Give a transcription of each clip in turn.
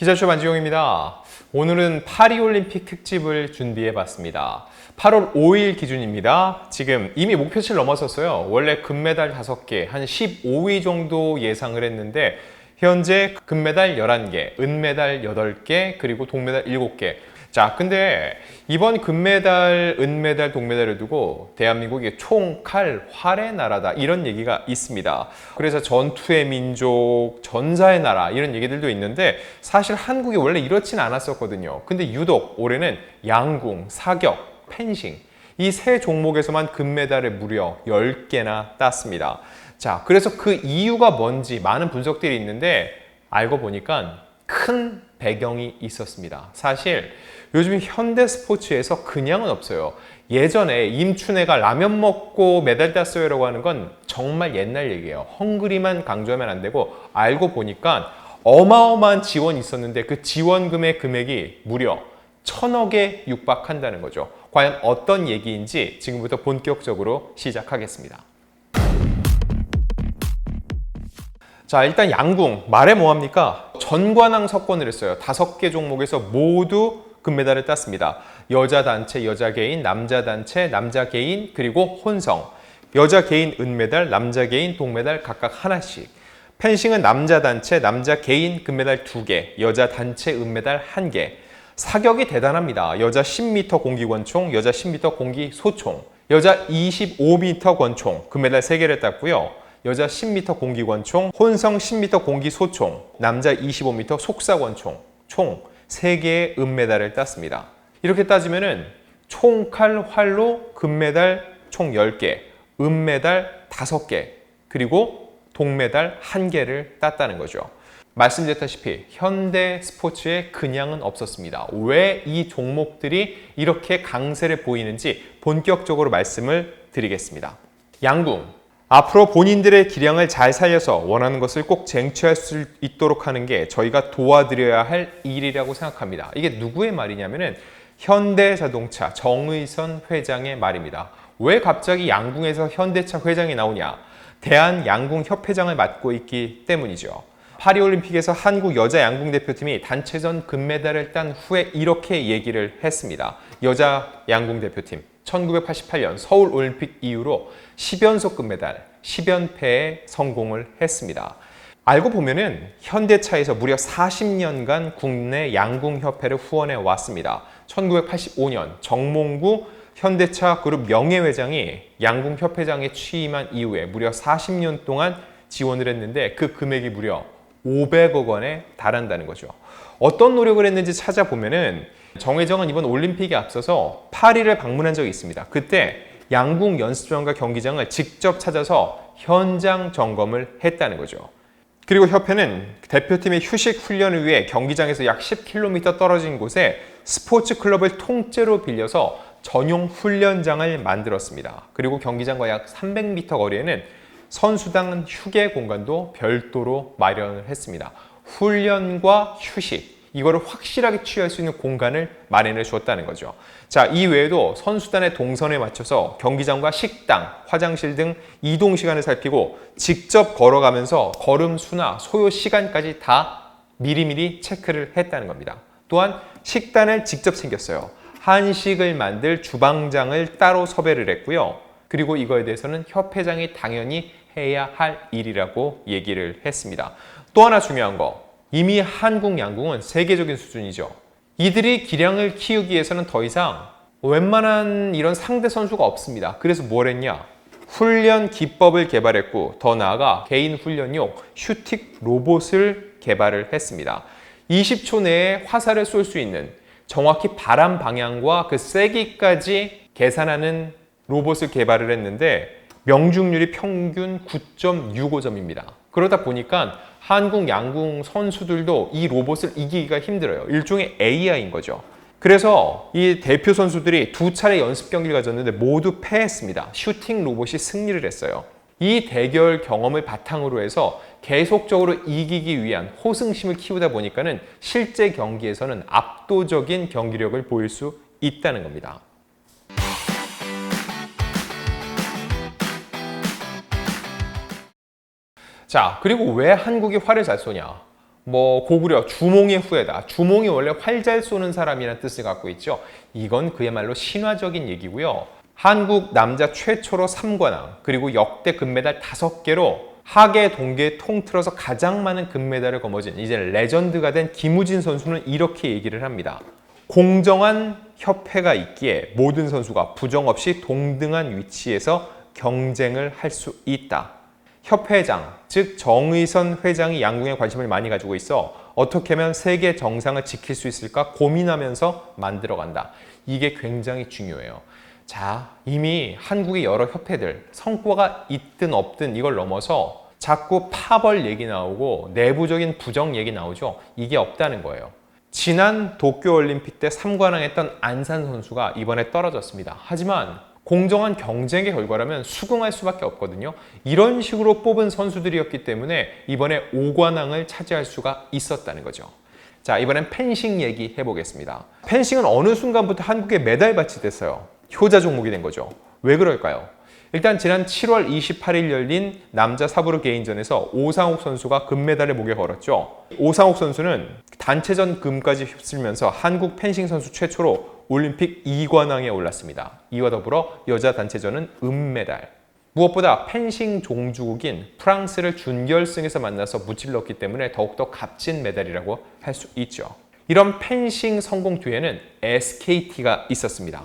기자쇼 반지용입니다. 오늘은 파리올림픽 특집을 준비해 봤습니다. 8월 5일 기준입니다. 지금 이미 목표치를 넘어섰어요. 원래 금메달 5개, 한 15위 정도 예상을 했는데 현재 금메달 11개, 은메달 8개, 그리고 동메달 7개. 자, 근데 이번 금메달, 은메달, 동메달을 두고 대한민국이 총, 칼, 활의 나라다 이런 얘기가 있습니다. 그래서 전투의 민족, 전사의 나라 이런 얘기들도 있는데 사실 한국이 원래 이렇진 않았었거든요. 근데 유독 올해는 양궁, 사격, 펜싱 이 세 종목에서만 금메달을 무려 10개나 땄습니다. 자, 그래서 그 이유가 뭔지 많은 분석들이 있는데 알고 보니까 큰 배경이 있었습니다. 사실 요즘 현대 스포츠에서 그냥은 없어요. 예전에 임춘애가 라면 먹고 메달 땄어요라고 하는 건 정말 옛날 얘기예요. 헝그리만 강조하면 안 되고 알고 보니까 어마어마한 지원이 있었는데 그 지원금의 금액이 무려 천억에 육박한다는 거죠. 과연 어떤 얘기인지 지금부터 본격적으로 시작하겠습니다. 자, 일단 양궁. 말해 뭐합니까? 전관왕 석권을 했어요. 다섯 개 종목에서 모두 금메달을 땄습니다. 여자 단체, 여자 개인, 남자 단체, 남자 개인, 그리고 혼성. 여자 개인 은메달, 남자 개인 동메달 각각 하나씩. 펜싱은 남자 단체, 남자 개인 금메달 두개 여자 단체 은메달 한개 사격이 대단합니다. 여자 10m 공기 권총, 여자 10m 공기 소총, 여자 25m 권총 금메달 세개를 땄고요. 여자 10m 공기 권총, 혼성 10m 공기 소총, 남자 25m 속사 권총 총 3개의 은메달을 땄습니다. 이렇게 따지면은 총칼 활로 금메달 총 10개, 은메달 5개, 그리고 동메달 1개를 땄다는 거죠. 말씀드렸다시피 현대 스포츠에 그냥은 없었습니다. 왜 이 종목들이 이렇게 강세를 보이는지 본격적으로 말씀을 드리겠습니다. 양궁. 앞으로 본인들의 기량을 잘 살려서 원하는 것을 꼭 쟁취할 수 있도록 하는 게 저희가 도와드려야 할 일이라고 생각합니다. 이게 누구의 말이냐면은 현대자동차 정의선 회장의 말입니다. 왜 갑자기 양궁에서 현대차 회장이 나오냐? 대한 양궁 협회장을 맡고 있기 때문이죠. 파리올림픽에서 한국 여자 양궁 대표팀이 단체전 금메달을 딴 후에 이렇게 얘기를 했습니다. 여자 양궁 대표팀 1988년 서울 올림픽 이후로 10연속 금메달, 10연패에 성공을 했습니다. 알고 보면은 현대차에서 무려 40년간 국내 양궁협회를 후원해 왔습니다. 1985년 정몽구 현대차 그룹 명예회장이 양궁협회장에 취임한 이후에 무려 40년 동안 지원을 했는데 그 금액이 무려 500억 원에 달한다는 거죠. 어떤 노력을 했는지 찾아보면은 정회정은 이번 올림픽에 앞서서 파리를 방문한 적이 있습니다. 그때 양궁 연습장과 경기장을 직접 찾아서 현장 점검을 했다는 거죠. 그리고 협회는 대표팀의 휴식 훈련을 위해 경기장에서 약 10km 떨어진 곳에 스포츠 클럽을 통째로 빌려서 전용 훈련장을 만들었습니다. 그리고 경기장과 약 300m 거리에는 선수당 휴게 공간도 별도로 마련을 했습니다. 훈련과 휴식, 이거를 확실하게 취할 수 있는 공간을 마련해 주었다는 거죠. 자, 이 외에도 선수단의 동선에 맞춰서 경기장과 식당, 화장실 등 이동 시간을 살피고 직접 걸어가면서 걸음 수나 소요 시간까지 다 미리미리 체크를 했다는 겁니다. 또한 식단을 직접 챙겼어요. 한식을 만들 주방장을 따로 섭외를 했고요. 그리고 이거에 대해서는 협회장이 당연히 해야 할 일이라고 얘기를 했습니다. 또 하나 중요한 거. 이미 한국 양궁은 세계적인 수준이죠. 이들이 기량을 키우기 위해서는 더 이상 웬만한 이런 상대 선수가 없습니다. 그래서 뭘 했냐? 훈련 기법을 개발했고 더 나아가 개인 훈련용 슈틱 로봇을 개발을 했습니다. 20초 내에 화살을 쏠 수 있는 정확히 바람 방향과 그 세기까지 계산하는 로봇을 개발을 했는데 명중률이 평균 9.65점입니다. 그러다 보니까 한국 양궁 선수들도 이 로봇을 이기기가 힘들어요. 일종의 AI인 거죠. 그래서 이 대표 선수들이 두 차례 연습 경기를 가졌는데 모두 패했습니다. 슈팅 로봇이 승리를 했어요. 이 대결 경험을 바탕으로 해서 계속적으로 이기기 위한 호승심을 키우다 보니까는 실제 경기에서는 압도적인 경기력을 보일 수 있다는 겁니다. 자, 그리고 왜 한국이 활을 잘 쏘냐? 뭐 고구려 주몽의 후예다. 주몽이 원래 활 잘 쏘는 사람이라는 뜻을 갖고 있죠. 이건 그야말로 신화적인 얘기고요. 한국 남자 최초로 3관왕 그리고 역대 금메달 5개로 하계 동계 통틀어서 가장 많은 금메달을 거머쥔 이제 레전드가 된 김우진 선수는 이렇게 얘기를 합니다. 공정한 협회가 있기에 모든 선수가 부정 없이 동등한 위치에서 경쟁을 할 수 있다. 협회장, 즉 정의선 회장이 양궁에 관심을 많이 가지고 있어 어떻게 하면 세계 정상을 지킬 수 있을까 고민하면서 만들어간다. 이게 굉장히 중요해요. 자, 이미 한국의 여러 협회들 성과가 있든 없든 이걸 넘어서 자꾸 파벌 얘기 나오고 내부적인 부정 얘기 나오죠. 이게 없다는 거예요. 지난 도쿄올림픽 때 3관왕 했던 안산 선수가 이번에 떨어졌습니다. 하지만 공정한 경쟁의 결과라면 수긍할 수밖에 없거든요. 이런 식으로 뽑은 선수들이었기 때문에 이번에 5관왕을 차지할 수가 있었다는 거죠. 자, 이번엔 펜싱 얘기 해보겠습니다. 펜싱은 어느 순간부터 한국에 메달밭이 됐어요. 효자 종목이 된 거죠. 왜 그럴까요? 일단 지난 7월 28일 열린 남자 사부르 개인전에서 오상욱 선수가 금메달을 목에 걸었죠. 오상욱 선수는 단체전 금까지 휩쓸면서 한국 펜싱 선수 최초로 올림픽 2관왕에 올랐습니다. 이와 더불어 여자 단체전은 은메달. 무엇보다 펜싱 종주국인 프랑스를 준결승에서 만나서 무찔렀기 때문에 더욱더 값진 메달이라고 할 수 있죠. 이런 펜싱 성공 뒤에는 SKT가 있었습니다.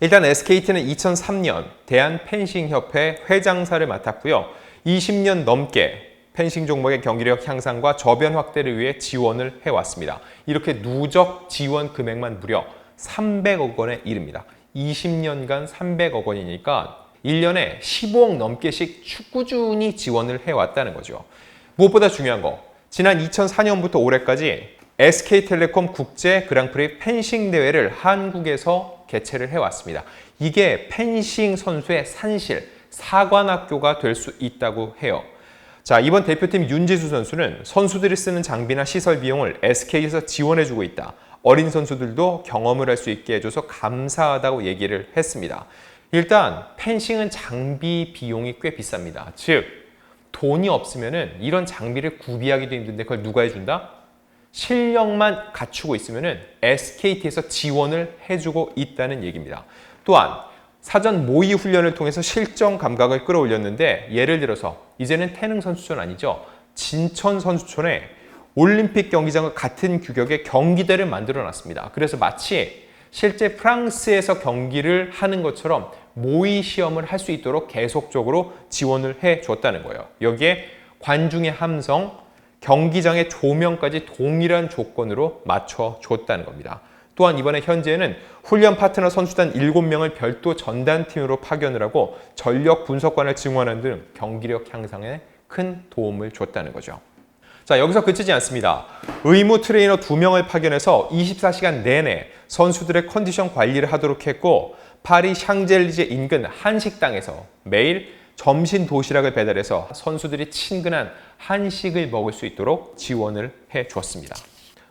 일단 SKT는 2003년 대한펜싱협회 회장사를 맡았고요. 20년 넘게 펜싱 종목의 경기력 향상과 저변 확대를 위해 지원을 해왔습니다. 이렇게 누적 지원 금액만 무려 300억 원에 이릅니다. 20년간 300억 원이니까 1년에 15억 넘게씩 꾸준히 지원을 해왔다는 거죠. 무엇보다 중요한 거, 지난 2004년부터 올해까지 SK텔레콤 국제 그랑프리 펜싱 대회를 한국에서 개최를 해왔습니다. 이게 펜싱 선수의 산실, 사관학교가 될 수 있다고 해요. 자, 이번 대표팀 윤지수 선수는 선수들이 쓰는 장비나 시설 비용을 SK에서 지원해주고 있다. 어린 선수들도 경험을 할 수 있게 해줘서 감사하다고 얘기를 했습니다. 일단 펜싱은 장비 비용이 꽤 비쌉니다. 즉 돈이 없으면은 이런 장비를 구비하기도 힘든데 그걸 누가 해준다? 실력만 갖추고 있으면은 SKT에서 지원을 해주고 있다는 얘기입니다. 또한 사전 모의 훈련을 통해서 실전 감각을 끌어올렸는데 예를 들어서 이제는 태릉 선수촌 아니죠. 진천 선수촌에 올림픽 경기장과 같은 규격의 경기대를 만들어 놨습니다. 그래서 마치 실제 프랑스에서 경기를 하는 것처럼 모의 시험을 할 수 있도록 계속적으로 지원을 해 줬다는 거예요. 여기에 관중의 함성, 경기장의 조명까지 동일한 조건으로 맞춰 줬다는 겁니다. 또한 이번에 현재는 훈련 파트너 선수단 7명을 별도 전단팀으로 파견을 하고 전력 분석관을 증원하는 등 경기력 향상에 큰 도움을 줬다는 거죠. 자, 여기서 그치지 않습니다. 의무 트레이너 2명을 파견해서 24시간 내내 선수들의 컨디션 관리를 하도록 했고 파리 샹젤리제 인근 한식당에서 매일 점심 도시락을 배달해서 선수들이 친근한 한식을 먹을 수 있도록 지원을 해 줬습니다.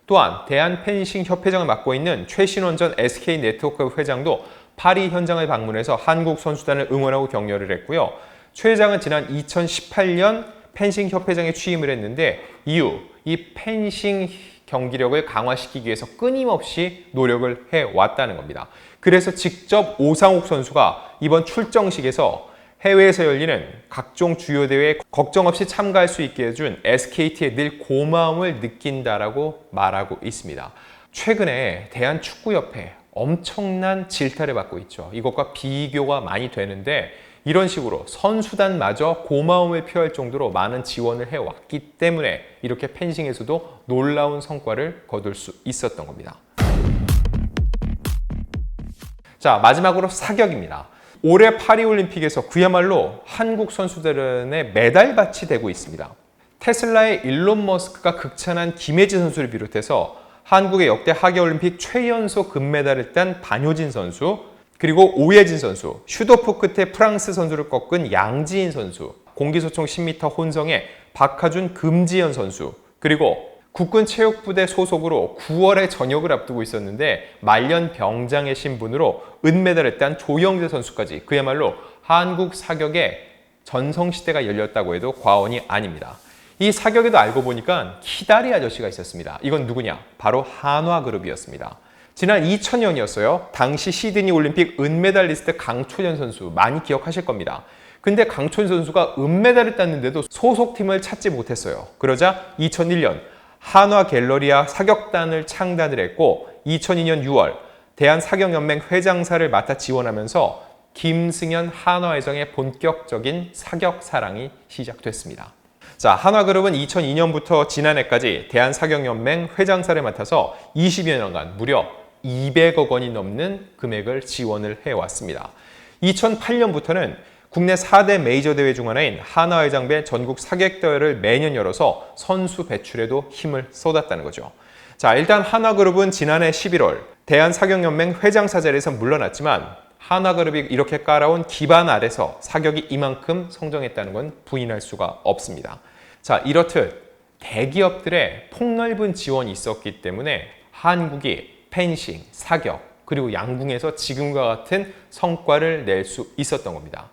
또한 대한펜싱 협회장을 맡고 있는 최신원 전 SK 네트워크 회장도 파리 현장을 방문해서 한국 선수단을 응원하고 격려를 했고요. 최 회장은 지난 2018년 펜싱 협회장에 취임을 했는데 이후 이 펜싱 경기력을 강화시키기 위해서 끊임없이 노력을 해 왔다는 겁니다. 그래서 직접 오상욱 선수가 이번 출정식에서 해외에서 열리는 각종 주요 대회에 걱정 없이 참가할 수 있게 해준 SKT에 늘 고마움을 느낀다라고 말하고 있습니다. 최근에 대한축구협회 엄청난 질타를 받고 있죠. 이것과 비교가 많이 되는데 이런 식으로 선수단마저 고마움을 표할 정도로 많은 지원을 해왔기 때문에 이렇게 펜싱에서도 놀라운 성과를 거둘 수 있었던 겁니다. 자, 마지막으로 사격입니다. 올해 파리올림픽에서 그야말로 한국 선수들의 메달밭이 되고 있습니다. 테슬라의 일론 머스크가 극찬한 김혜지 선수를 비롯해서 한국의 역대 하계올림픽 최연소 금메달을 딴 반효진 선수, 그리고 오예진 선수, 슈도프 끝에 프랑스 선수를 꺾은 양지인 선수, 공기소총 10m 혼성의 박하준 금지연 선수, 그리고 국군 체육부대 소속으로 9월에 전역을 앞두고 있었는데 말년 병장의 신분으로 은메달을 딴 조영재 선수까지 그야말로 한국 사격의 전성시대가 열렸다고 해도 과언이 아닙니다. 이 사격에도 알고 보니까 키다리 아저씨가 있었습니다. 이건 누구냐? 바로 한화그룹이었습니다. 지난 2000년이었어요. 당시 시드니 올림픽 은메달리스트 강초연 선수 많이 기억하실 겁니다. 근데 강초연 선수가 은메달을 땄는데도 소속팀을 찾지 못했어요. 그러자 2001년 한화 갤러리아 사격단을 창단을 했고 2002년 6월 대한사격연맹 회장사를 맡아 지원하면서 김승현 한화회장의 본격적인 사격 사랑이 시작됐습니다. 자, 한화그룹은 2002년부터 지난해까지 대한사격연맹 회장사를 맡아서 20여 년간 무려 200억 원이 넘는 금액을 지원을 해왔습니다. 2008년부터는 국내 4대 메이저 대회 중 하나인 한화회장배 전국 사격대회를 매년 열어서 선수 배출에도 힘을 쏟았다는 거죠. 자, 일단 한화그룹은 지난해 11월 대한사격연맹 회장 사 자리에서 물러났지만 한화그룹이 이렇게 깔아온 기반 아래서 사격이 이만큼 성장했다는 건 부인할 수가 없습니다. 자, 이렇듯 대기업들의 폭넓은 지원이 있었기 때문에 한국이 펜싱, 사격, 그리고 양궁에서 지금과 같은 성과를 낼 수 있었던 겁니다.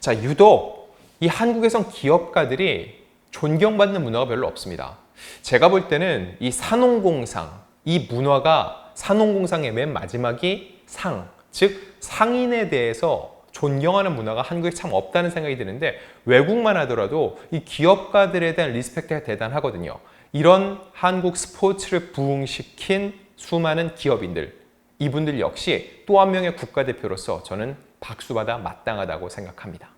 자, 유독 이 한국에선 기업가들이 존경받는 문화가 별로 없습니다. 제가 볼 때는 이 산업공상, 이 문화가 산업공상의 맨 마지막이 상, 즉 상인에 대해서 존경하는 문화가 한국에 참 없다는 생각이 드는데 외국만 하더라도 이 기업가들에 대한 리스펙트가 대단하거든요. 이런 한국 스포츠를 부흥시킨 수많은 기업인들, 이분들 역시 또 한 명의 국가대표로서 저는 박수받아 마땅하다고 생각합니다.